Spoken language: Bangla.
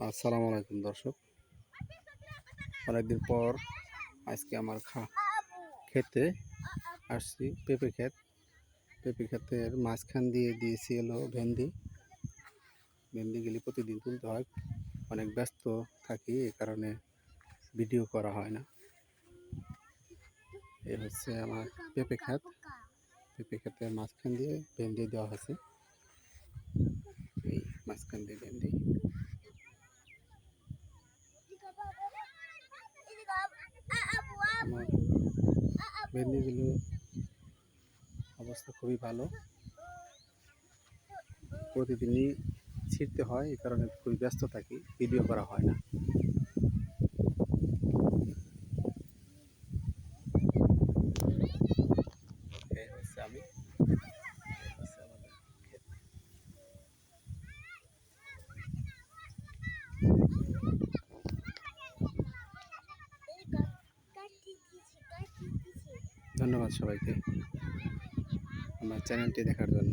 আসসালামু আলাইকুম দর্শক। অনেকদিন পর আজকে আমার খা খেতে আসছি, পেঁপে ক্ষেত। পেঁপে ক্ষেতের মাঝখান দিয়ে দিয়েছি এলো ভেন্ডি। ভেন্ডিগুলি প্রতিদিন তুলতে হয়। অনেক ব্যস্ত থাকি এই কারণে ভিডিও করা হয় না। এই হচ্ছে আমার পেঁপে ক্ষেত। পেঁপে ক্ষেতের মাঝখান দিয়ে ভেন্ডি দেওয়া হয়েছে। এই মাঝখান দিয়ে ভেন্ডি। আমার ভেন্ডিগুলো অবস্থা খুবই ভালো। প্রতিদিনই ছিঁড়তে হয়, এই কারণে খুবই ব্যস্ত থাকি, ভিডিও করা হয় না এই হচ্ছে আমি এই হচ্ছে আমাদের ক্ষেত। ধন্যবাদ সবাইকে আমার চ্যানেলটি দেখার জন্য।